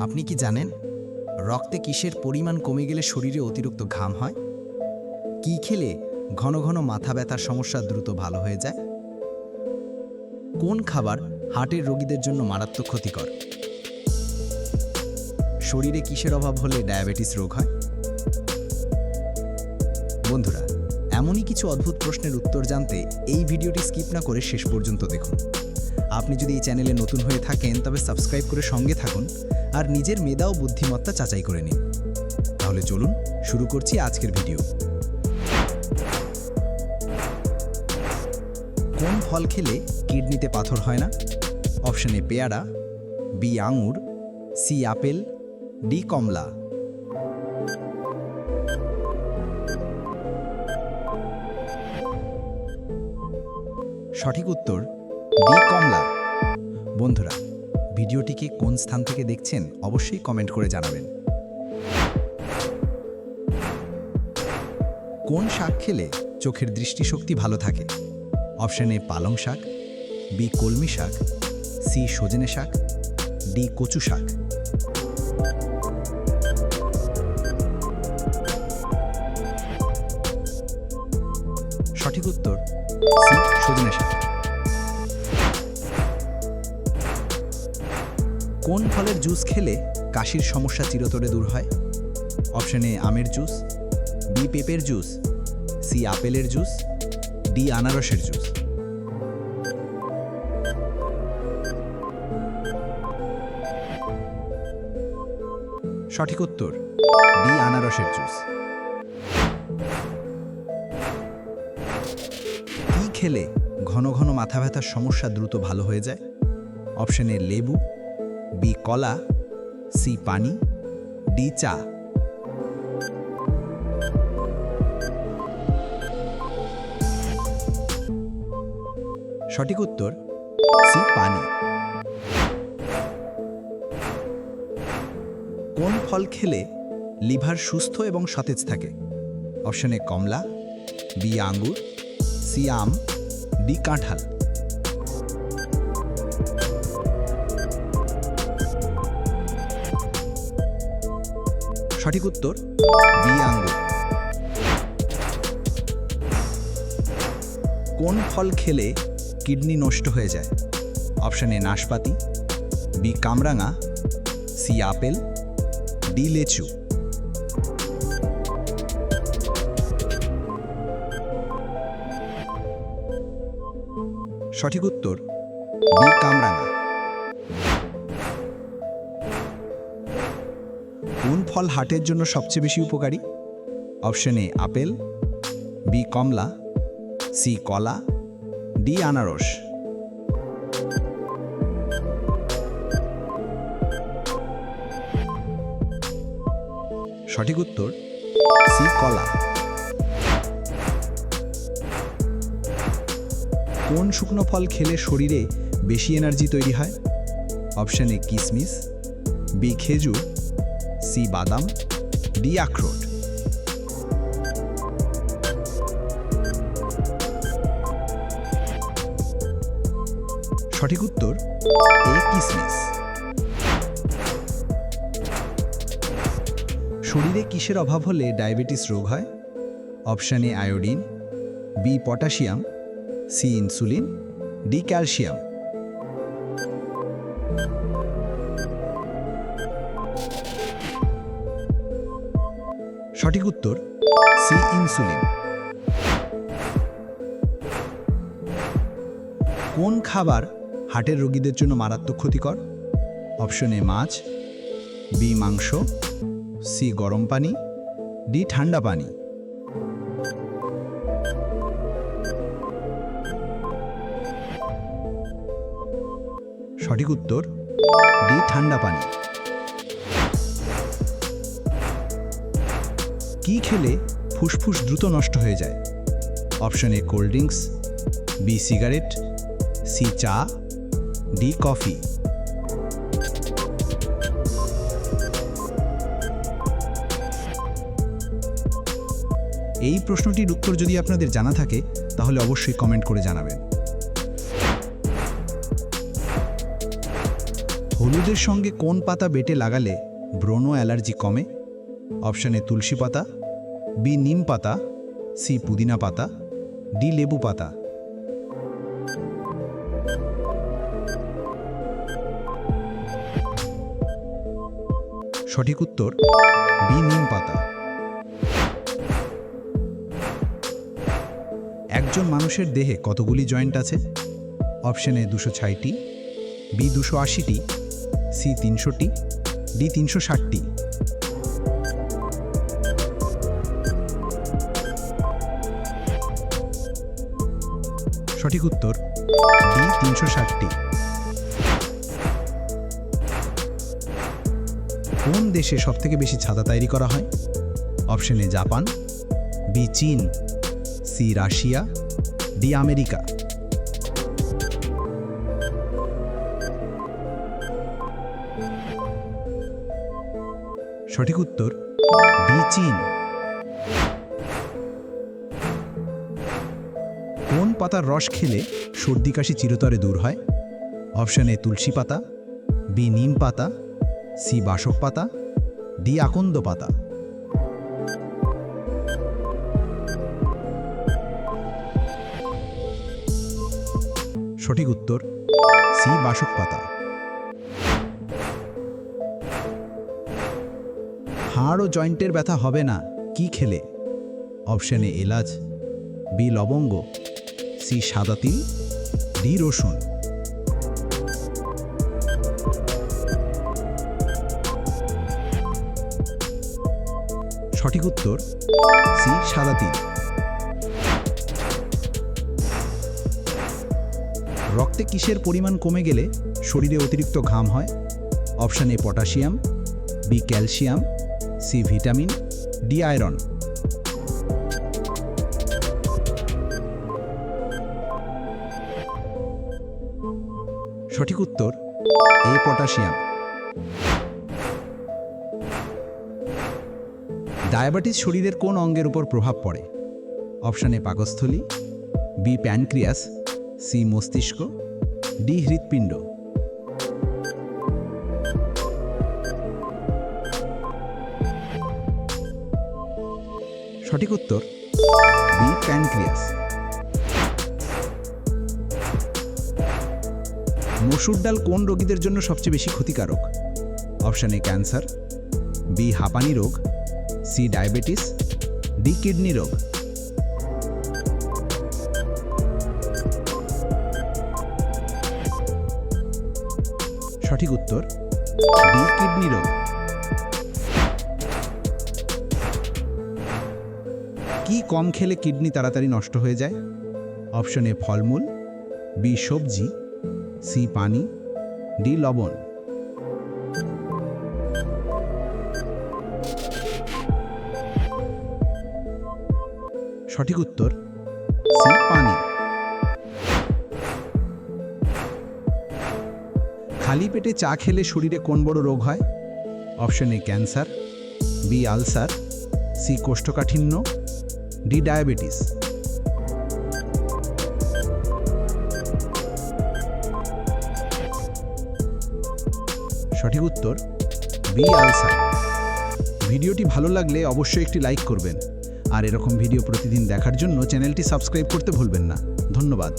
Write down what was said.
আপনি কি জানেন রক্তে কিসের পরিমাণ কমে গেলে শরীরে অতিরিক্ত ঘাম হয়? কি খেলে ঘন ঘন মাথা ব্যথার সমস্যা দ্রুত ভালো হয়ে যায়? কোন খাবার হার্টের রোগীদের জন্য মারাত্মক ক্ষতিকর? শরীরে কিসের অভাব হলে ডায়াবেটিস রোগ হয়? বন্ধুরা, এমনই কিছু অদ্ভুত প্রশ্নের উত্তর জানতে এই ভিডিওটি স্কিপ না করে শেষ পর্যন্ত দেখুন। আপনি যদি এই চ্যানেলে নতুন হয়ে থাকেন, তবে সাবস্ক্রাইব করে সঙ্গে থাকুন আর নিজের মেধা ও বুদ্ধিমত্তা যাচাই করে নিন। তাহলে চলুন শুরু করছি আজকের ভিডিও। কোন ফল খেলে কিডনিতে পাথর হয় না? অপশন পেয়ারা, বি আঙুর, সি আপেল, ডি কমলা। সঠিক উত্তর ডি কমলা। বন্ধুরা ভিডিওটিকে কোন স্থান থেকে দেখছেন অবশ্যই কমেন্ট করে জানাবেন। কোন শাক খেলে চোখের দৃষ্টিশক্তি ভালো থাকে? অপশন এ পালং শাক, বি কলমি শাক, সি সজনে শাক, ডি কচু শাক। সঠিক উত্তর, সি সজনে শাক। কোন ফলের জুস খেলে কাশির সমস্যা চিরতরে দূর হয়? অপশন আমের জুস, বি, পেঁপের জুস, সি, আপেলের জুস, ডি, আনারসের জুস। সঠিক উত্তর, ডি, আনারসের জুস। কি খেলে ঘন ঘন মাথা ব্যথার সমস্যা দ্রুত ভালো হয়ে যায়? অপশন লেবু বি কলা সি পানি ডি চা। সঠিক উত্তর সি পানি। কোন ফল খেলে লিভার সুস্থ এবং সতেজ থাকে? অপশন কমলা বি আঙ্গুর সি আম ডি কাঁঠাল। সঠিক উত্তর, বি আঙ্গুর। কোন ফল খেলে কিডনি নষ্ট হয়ে যায়? অপশন এ নাশপাতি, বি কামরাঙা, সি আপেল, ডি লেচু। সঠিক উত্তর, বি কামরাঙা। ফল হার্টের জন্য সবচেয়ে বেশি উপকারী? অপশন এ, আপেল, বি, কমলা, সি, কলা, ডি, আনারস। সঠিক উত্তর, সি, কলা। কোন শুকনো ফল খেলে শরীরে বেশি এনার্জি তৈরি হয়? অপশন এ, কিসমিস, বি, খেজুর সি বাদাম ডি আখরোট সঠিক উত্তর, এ কিসমিস। শরীরে কিসের অভাব হলে ডায়াবেটিস রোগ হয়? Option A iodine, B potassium, C insulin, D calcium. সঠিক উত্তর, সি ইনসুলিন। কোন খাবার হার্টের রোগীদের জন্য মারাত্মক ক্ষতিকর? অপশন এ মাছ, বি মাংস, সি গরম পানি, ডি ঠান্ডা পানি। সঠিক উত্তর, ডি ঠান্ডা পানি। কি খেলে ফুসফুস দ্রুত নষ্ট হয়ে যায়? Option A cold drinks, B cigarette, C চা, ডি কফি। এই প্রশ্নটির উত্তর যদি আপনাদের জানা থাকে, তাহলে অবশ্যই কমেন্ট করে জানাবেন। হলুদের সঙ্গে কোন পাতা বেটে লাগালে ব্রণ অ্যালার্জি কমে? অপশন এ তুলসী পাতা, বি নিম পাতা, সি পুদিনা পাতা, ডি লেবু পাতা। সঠিক উত্তর, বি নিম পাতা। একজন মানুষের দেহে কতগুলি জয়েন্ট আছে? অপশন দুশো ছয়টি, বি দুশো আশিটি, সি তিনশোটি, ডি তিনশো ষাটটি। সঠিক উত্তর ডি তিনশো ষাটটি। কোন দেশে সবথেকে বেশি ছাতা তৈরি করা হয়? অপশন এ জাপান, বি চীন, সি রাশিয়া, ডি আমেরিকা। সঠিক উত্তর বি চীন। কোন পাতার রস খেলে সর্দি কাশি চিরতরে দূর হয়? অপশন এ তুলসী পাতা, বি নিম পাতা, সি বাসক পাতা, ডি আকন্দ পাতা। সঠিক উত্তর, সি বাসক পাতা। হাড় ও জয়েন্টের ব্যথা হবে না, কি খেলে? অপশন এলাচ, বি লবঙ্গ সি সাদা তিল ডি রসুন। সঠিক উত্তর, সি সাদা তিল। রক্তে কিসের পরিমাণ কমে গেলে শরীরে অতিরিক্ত ঘাম হয়? Option A potassium, B calcium, C vitamin, D iron. সঠিক উত্তর এ পটাশিয়াম ডায়াবেটিস শরীরের কোন অঙ্গের উপর প্রভাব পড়ে? অপশন পাকস্থলী বি প্যানক্রিয়াস সি মস্তিষ্ক ডি হৃৎপিণ্ড। সঠিক উত্তর বি প্যানক্রিয়াস মসুর ডাল কোন রোগীদের জন্য সবচেয়ে বেশি ক্ষতিকারক? অপশন এ ক্যান্সার, বি হাঁপানি রোগ, সি ডায়াবেটিস, ডি কিডনি রোগ। সঠিক উত্তর, ডি কিডনি রোগ। কি কম খেলে কিডনি তাড়াতাড়ি নষ্ট হয়ে যায়? অপশন এ ফলমূল, বি সবজি সি পানি, ডি লবণ। সঠিক উত্তর, সি পানি। খালি পেটে চা খেলে শরীরে কোন বড় রোগ হয়? Option A cancer, B ulcer, C কোষ্ঠকাঠিন্য, ডি ডায়াবেটিস। সঠিক উত্তর, বি আলসার। ভিডিওটি ভালো লাগলে অবশ্যই একটি লাইক করবেন। আর এরকম ভিডিও প্রতিদিন দেখার জন্য চ্যানেলটি সাবস্ক্রাইব করতে ভুলবেন না। ধন্যবাদ।